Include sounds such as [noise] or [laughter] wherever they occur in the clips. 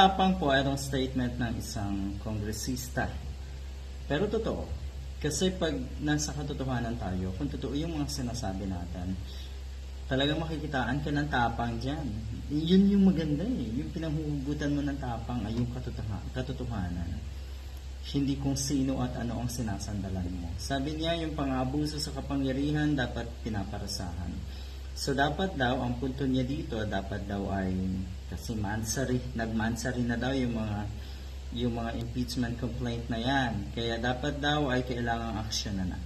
Tapang po itong statement ng isang kongresista. Pero totoo. Kasi pag nasa katotohanan tayo, kung totoo yung mga sinasabi natin, talagang makikitaan ka ng tapang dyan. Yun yung maganda eh. Yung pinanghuhugutan mo ng tapang ay yung katotoha- katotohanan. Hindi kung sino at ano ang sinasandalan mo. Sabi niya, yung pang-abuso sa kapangyarihan dapat pinaparasahan. So dapat daw, ang punto niya dito, dapat daw ay, kasi mansari, nagmansari na daw yung mga yung mga impeachment complaint na yan. Kaya dapat daw ay kailangang aksyon na na.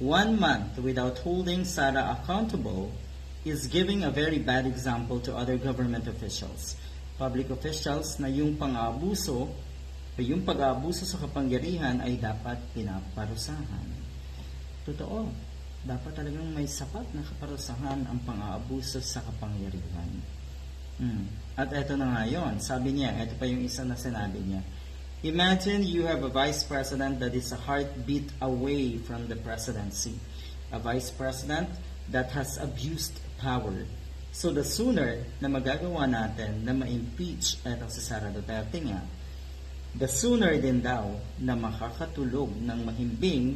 One month without holding Sara accountable is giving a very bad example to other government officials. Public officials na yung pang-aabuso o yung pag-aabuso sa kapangyarihan ay dapat pinaparusahan. Totoo, dapat talagang may sapat na kaparusahan ang pang-aabuso sa kapangyarihan. Hmm. At eto na nga yun, sabi niya, eto pa yung isa na sinabi niya. Imagine you have a vice president that is a heartbeat away from the presidency. A vice president that has abused power. So the sooner na magagawa natin na ma-impeach etong si Sara Duterte nga, the sooner din daw na makakatulog ng mahimbing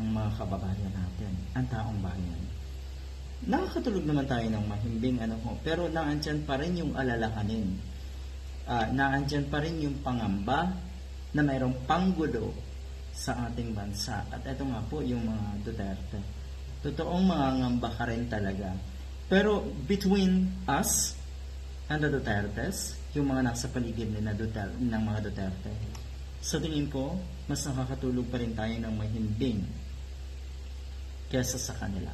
ang mga kababayan natin, ang taong bayan. Nakakatulog naman tayo ng mahimbing ano ko, pero naandyan pa rin yung alalahanin. Ah, naandyan pa rin yung pangamba na mayroong panggulo sa ating bansa. At ito nga po yung mga Duterte. Totoong mga ngamba ka rin talaga. Pero between us and the Dutertes, yung mga nasa paligid ni na Duterte, ng mga Duterte, sa tingin ko, mas nakakatulog pa rin tayo ng mahimbing kesa sa kanila.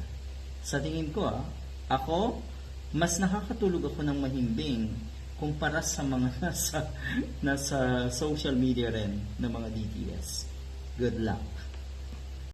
Sa tingin ko, ah, ako, mas nakakatulog ako ng mahimbing kumpara sa mga [laughs] nasa, nasa social media rin ng mga DTS. Good luck.